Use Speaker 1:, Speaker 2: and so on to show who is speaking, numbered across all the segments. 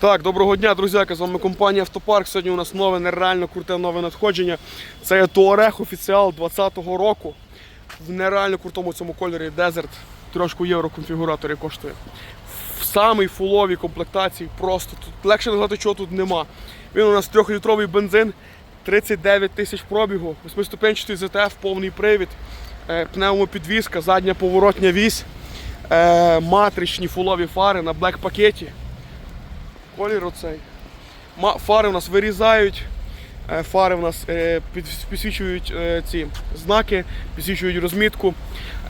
Speaker 1: Так, доброго дня, друзяки. З вами компанія Автопарк. Сьогодні у нас нове, нереально круте нове надходження. Це є Touareg офіціал 20-го року. В нереально крутому цьому кольорі Desert. Трошку євро конфігураторі коштує. В самій фуловій комплектації просто тут легше назвати, чого тут нема. Він у нас 3-літровий бензин, 39 тисяч пробігу, 8-ступенчатий ZTF, повний привід, е, пневмопідвізка, задня поворотня вісь, е, матричні фулові фари на блек пакеті. Колір оцей. Фари у нас вирізають, е, фари у нас е, підсвічують е, ці знаки, підсвічують розмітку.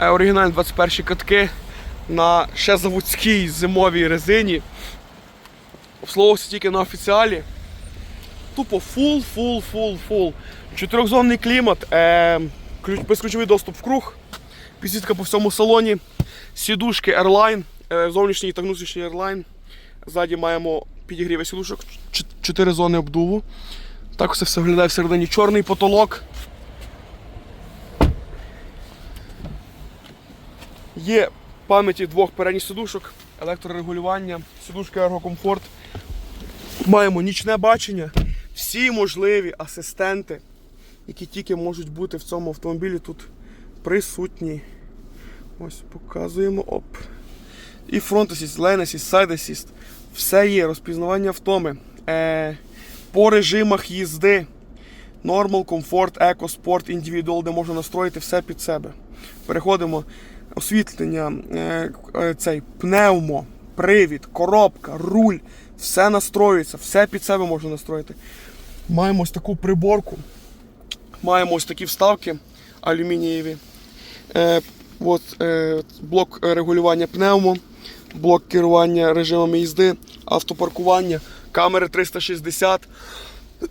Speaker 1: Оригінальні 21 катки на ще заводській зимовій резині. Обслуговувався тільки на офіціалі. Тупо фул, фул, фул, фул. Чотирьохзонний клімат, безключовий доступ в круг, підсвітка по всьому салоні, сідушки Airline, зовнішній та внутрішній Airline. Ззаді маємо підігріве сідушок, ч- чотири зони обдуву. Так це все виглядає всередині. Чорний потолок. Є пам'яті двох передніх сидушок, електрорегулювання, сидушка ергокомфорт. Маємо нічне бачення, всі можливі асистенти, які тільки можуть бути в цьому автомобілі, тут присутні. Ось показуємо. Оп. І фронт асіст, лейн асіст, сайд асіст. Все є, розпізнавання втоми. Е, по режимах їзди. Normal, Comfort, Eco, Sport, Individual, де можна настроїти все під себе. Переходимо. Освітлення, е, е, цей пневмо, привід, коробка, руль. Все настроюється, все під себе можна настроїти. Маємо ось таку приборку. Маємо ось такі вставки алюмінієві. Е, от, е, блок регулювання пневмо, блок керування режимами їзди, автопаркування, камери 360.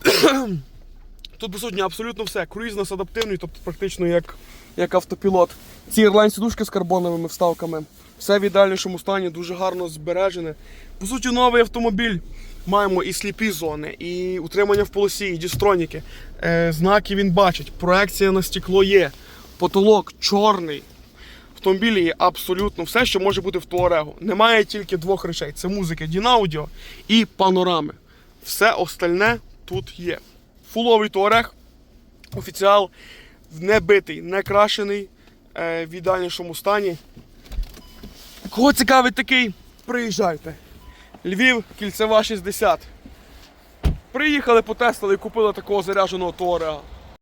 Speaker 1: Тут присутнє абсолютно все. Круїз нас адаптивний, тобто практично як, як автопілот. Ці сідушки з карбоновими вставками. Все в ідеальнішому стані, дуже гарно збережене. По суті, новий автомобіль. Маємо і сліпі зони, і утримання в полосі, і дістроніки. Е, знаки він бачить, проекція на стекло є, потолок чорний. Автомобілі є абсолютно все, що може бути в Туарегу. Немає тільки двох речей: це музика Дінаудіо і панорами. Все остальне тут є. Фуловий Туарег, офіціал, не битий, не крашений, е, в ідеальнішому стані. Кого цікавить такий, приїжджайте. Львів, кільцева 60. Приїхали, потестили і купили такого зарядженого Туарега.